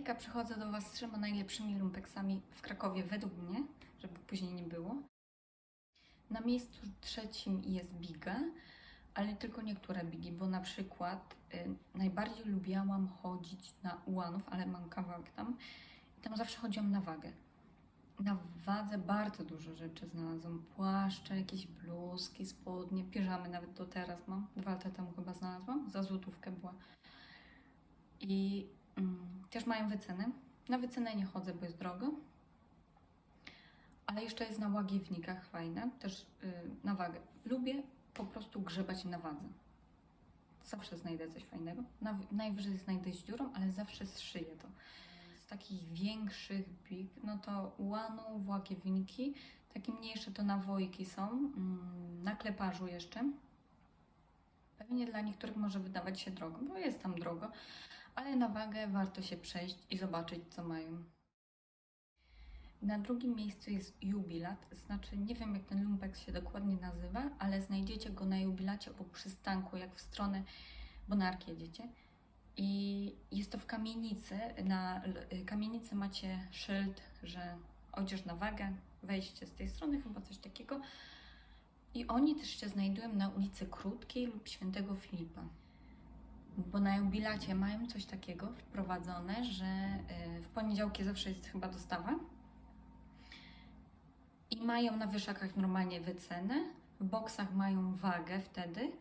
Hejka, przychodzę do Was z trzema najlepszymi lumpeksami w Krakowie według mnie, żeby później nie było. Na miejscu trzecim jest Biga, ale tylko niektóre Bigi, bo na przykład y, najbardziej lubiałam chodzić na ułanów, ale mam kawałek tam i tam zawsze chodziłam na wagę. Na wadze bardzo dużo rzeczy znalazłam. Płaszcze, jakieś bluzki, spodnie, piżamy nawet do teraz mam. Dwa lata temu chyba znalazłam. Za złotówkę była. I też mają wycenę. Na wycenę nie chodzę, bo jest drogo. Ale jeszcze jest na łagiewnikach fajne, też y, na wagę. Lubię po prostu grzebać na wadze. Zawsze znajdę coś fajnego. Najwyżej znajdę z dziurą, ale zawsze zszyję to. Z takich większych big, no to łanów, łakiewniki. Takie mniejsze to nawojki są. Mm, na kleparzu jeszcze. Pewnie dla niektórych może wydawać się drogo, bo jest tam drogo, ale na wagę warto się przejść i zobaczyć, co mają. Na drugim miejscu jest jubilat, znaczy nie wiem jak ten lumpeks się dokładnie nazywa, ale znajdziecie go na jubilacie po przystanku, jak w stronę Bonarki jedziecie. I jest to w kamienicy. Na y, kamienicy macie szyld, że odzież na wagę, wejście z tej strony, chyba coś takiego. I oni też się znajdują na ulicy Krótkiej lub Świętego Filipa. Bo na jubilacie mają coś takiego wprowadzone, że y, w poniedziałki zawsze jest chyba dostawa. I mają na wieszakach normalnie wycenę, w boksach mają wagę wtedy,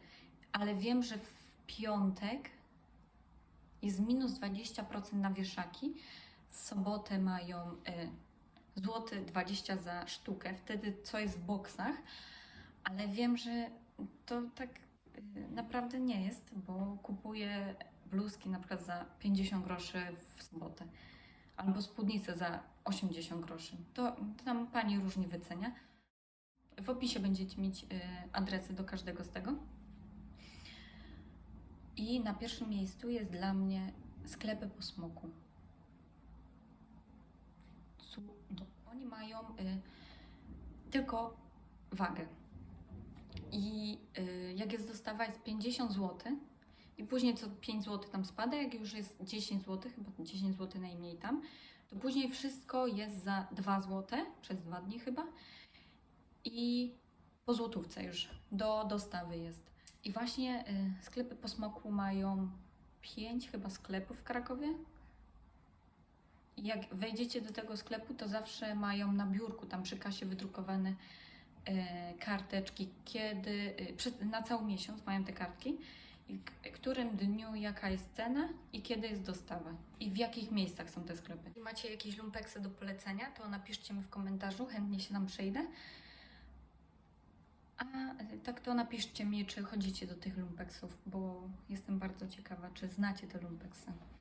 ale wiem, że w piątek jest minus 20% na wieszaki, w sobotę mają y, złoty 20 za sztukę, wtedy co jest w boksach, ale wiem, że to tak naprawdę nie jest, bo kupuję bluzki na przykład za 50 groszy w sobotę albo spódnicę za 80 groszy. To tam pani różnie wycenia. W opisie będziecie mieć y, adresy do każdego z tego. I na pierwszym miejscu jest dla mnie sklepy po smoku. Oni mają y, tylko wagę. I y, jak jest dostawa, jest 50 zł. I później co 5 zł tam spada, jak już jest 10 zł, chyba 10 zł najmniej tam, to później wszystko jest za 2 zł, przez 2 dni chyba. I po złotówce już do dostawy jest. I właśnie y, sklepy po smoku mają 5 chyba sklepów w Krakowie. Jak wejdziecie do tego sklepu, to zawsze mają na biurku, tam przy kasie wydrukowane e, karteczki, kiedy, przy, na cały miesiąc mają te kartki, k- którym dniu jaka jest cena i kiedy jest dostawa i w jakich miejscach są te sklepy. Jeśli macie jakieś lumpeksy do polecenia, to napiszcie mi w komentarzu, chętnie się tam przejdę. A tak to napiszcie mi, czy chodzicie do tych lumpeksów, bo jestem bardzo ciekawa, czy znacie te lumpeksy.